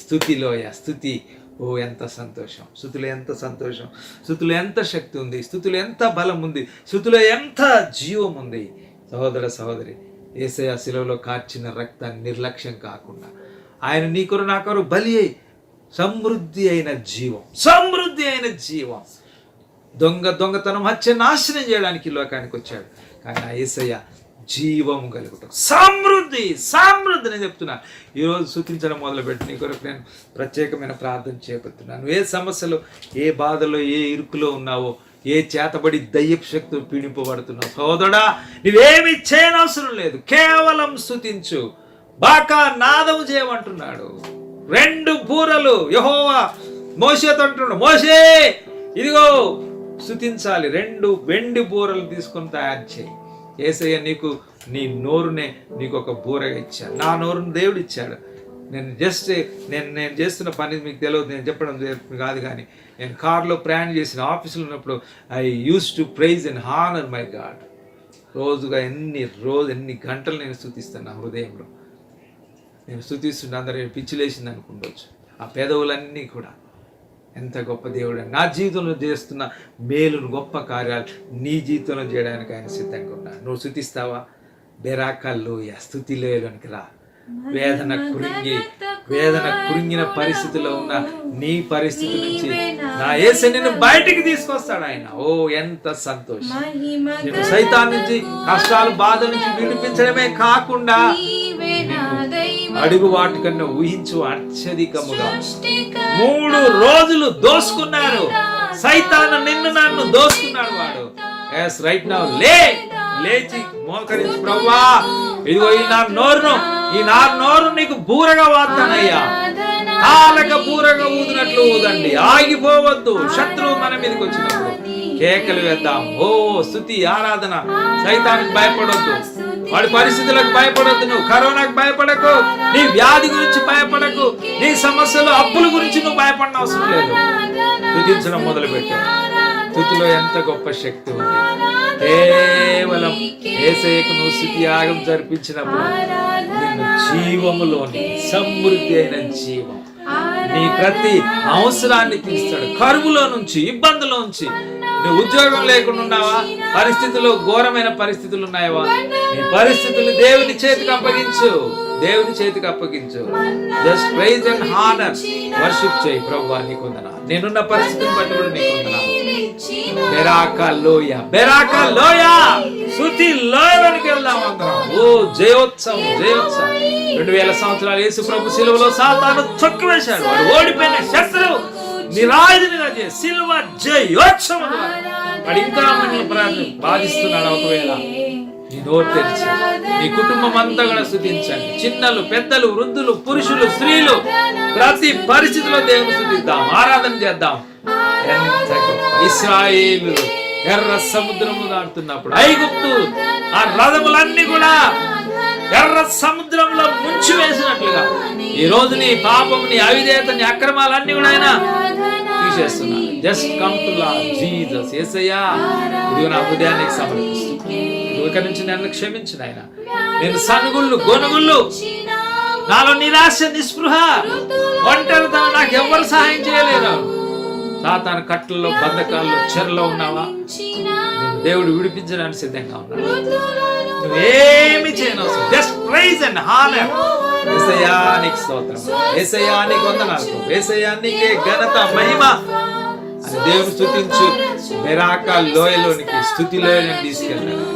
స్థుతిలోయ స్థుతి ఓ ఎంత సంతోషం. స్థుతిలో ఎంత సంతోషం. స్థుతిలో ఎంత శక్తి ఉంది. స్థుతిలో ఎంత బలం ఉంది. స్థుతిలో ఎంత జీవం ఉంది. సహోదర సహోదరి ఏసయ శిలవలో కార్చిన రక్తాన్ని నిర్లక్ష్యం కాకుండా ఆయన నీ కొరు నా కొరు బలి అయి సమృద్ధి అయిన జీవం. సమృద్ధి అయిన జీవం. దొంగ దొంగతనం హత్య నాశనం చేయడానికి లోకానికి వచ్చాడు. కానీ ఆ ఏసయ్య జీవము కలుగుతాం సమృద్ధి సమృద్ధి నేను చెప్తున్నా. ఈరోజు సూచించడం మొదలుపెట్టి నీ కొరకు నేను ప్రత్యేకమైన ప్రార్థన చేపడుతున్నాను. ఏ సమస్యలో ఏ బాధలో ఏ ఇరుకులో ఉన్నావో ఏ చేతబడి దయ్యపు శక్తులు పీడింపబడుతున్నావు సోదరా నువ్వేమి చేయనవసరం లేదు. కేవలం స్థుతించు బాకా నాదము చేయమంటున్నాడు. రెండు బూరలు యహోవా మోసేతో అంటున్నాడు. మోసే ఇదిగో స్థుతించాలి రెండు వెండి బూరలు తీసుకొని తయారు చేయి. ఏసయ్య నీకు నీ నోరునే నీకు ఒక బూరగా ఇచ్చాడు. నా నోరును దేవుడు ఇచ్చాడు. నేను జస్ట్ నేను నేను చేస్తున్న పని మీకు తెలియదు నేను చెప్పడం కాదు కానీ నేను కార్లో ప్రయాణం చేసిన ఆఫీసులో ఉన్నప్పుడు I use to praise and honour my God రోజుగా ఎన్ని రోజు ఎన్ని గంటలు నేను స్థుతిస్తాను నా హృదయంలో. నేను స్థుతిస్తుంటే అందరూ పిచ్చిలేసింది అనుకుండొచ్చు. ఆ పేదవులన్నీ కూడా. ఎంత గొప్ప దేవుడు. నా జీవితంలో చేస్తున్న మేలును గొప్ప కార్యాలు నీ జీవితంలో చేయడానికి ఆయన సిద్ధంగా ఉన్నా నువ్వు స్థుతిస్తావా? బెరాకల్లోయ స్థుతిలోయలోనికి రా. వేదన కృంగి వేదన కృంగిన పరిస్థితిలో ఉన్న నీ పరిస్థితి నుంచి నా ఏసే నిన్ను బయటికి తీసుకొస్తాడు ఆయన. ఓ ఎంత సంతోషం. నేను సైతాన్ నుంచి కష్టాలు బాధ నుంచి విడిపించడమే కాకుండా అడుగు వాటి కన్నా ఊహించు అత్యధికముగా. మూడు రోజులు దోసుకున్నారు. సైతాను నిన్ను నన్ను దోసుకున్నాడు వాడు. ఎస్ రైట్ నౌ లే లేచి మోకరించి ప్రవ్వా. ఇదిగో ఈ నా నోరును ఈ నా నోరు నీకు బూరగా వాతానయ్యా కాలక బూరగా ఊదినట్లు ఊదండి. ఆగిపోవద్దు. శత్రువు మన మీదకి వచ్చినప్పుడు కేకలు వేద్దాం. ఓ స్థుతి ఆరాధన. సైతానికి భయపడొద్దు. వాడి పరిస్థితులకు భయపడద్దు నువ్వు. కరోనాకు భయపడకు. నీ వ్యాధి గురించి భయపడకు. నీ సమస్యలు అప్పుల గురించి నువ్వు భయపడిన అవసరం లేదు. తుదించడం మొదలుపెట్టు. తుతిలో ఎంత గొప్ప శక్తి ఉంది. కేవలం ఏసయ్యకు నువ్వు స్థితి యాగం జరిపించినప్పుడు నిన్ను జీవములోని సమృద్ధి అయిన జీవం. నీ ప్రతి అవసరాన్ని తీస్తాడు కరువులో నుంచి ఇబ్బందులో నుంచి. నువ్వు ఉద్యోగం లేకుండా ఉన్నావా? పరిస్థితులు ఘోరమైన పరిస్థితులు ఉన్నాయవా? నీ పరిస్థితులు దేవుని చేతికి అప్పగించు. దేవుని చేతికి అప్పగించు. Just praise and honour worship చేయి. ప్రభు నీకు వందనా నేనున్న పరిస్థితిని బట్టి కూడా నీకు వందనా బెరాక లోయ. బెరాక లోయ. స్థుతి లోయలోనికి వెళ్దాం అందరం. ఓ జయోత్సవం జయోత్సవం. రెండు వేల సంవత్సరాలు యేసు ప్రభు సిలువలో సాతాను చొక్కు వేశాడు. వాడు ఓడిపోయిన శస్త్రం నిరాయుధునిగా చేసి శిలువ జయోత్సవం వాడు. ఇంకా మనల్ని ప్రార్థన బాధిస్తున్నాడు ఒకవేళ. నీ నోరు తెరిచి నీ కుటుంబం అంతా కూడా స్థుతించండి. చిన్నలు పెద్దలు వృద్ధులు పురుషులు స్త్రీలు ప్రతి పరిస్థితిలో దేవుని స్థుతిద్దాం ఆరాధన చేద్దాం. ఇస్రాయేలు ఎర్ర సముద్రము దాటుతున్నప్పుడు ఐగుప్తు ఆ రథములన్నీ కూడా ఎర్ర సముద్రంలో ముంచి వేసినట్లుగా. ఈ రోజు నీ పాపం నీ అవిధేయత నీ అక్రమాలన్నీ కూడా ఆయన తీసేస్తున్నాడు just come to Lord Jesus ఏసయ్యా ఇది నా హృదయానికి సమర్పిస్తుంది ఇదిగో ఇక నుంచి నన్ను క్షమించిన ఆయన నేను సనుగుళ్ళు గొనుగుళ్ళు నాలో నిరాశ నిస్పృహ ఒంటరితనం నాకు ఎవరు సహాయం చేయలేరు. సాతాను కట్టల్లో బంధకాల్లో చెరలో ఉన్నావా? దేవుడు విడిపించడానికి సిద్ధంగా ఉన్నాడు నువ్వేమి చేయనవసరం జస్ట్ ప్రైజ్ అండ్ హానర్ ఏసయానికి స్తోత్రం. ఏసయానికి వందనాలు ఏసయానికి ఘనత మహిమ. అని స్తుతించు మెరాక లోయలోనికి స్థుతి లోయలోకి తీసుకెళ్ళాడు.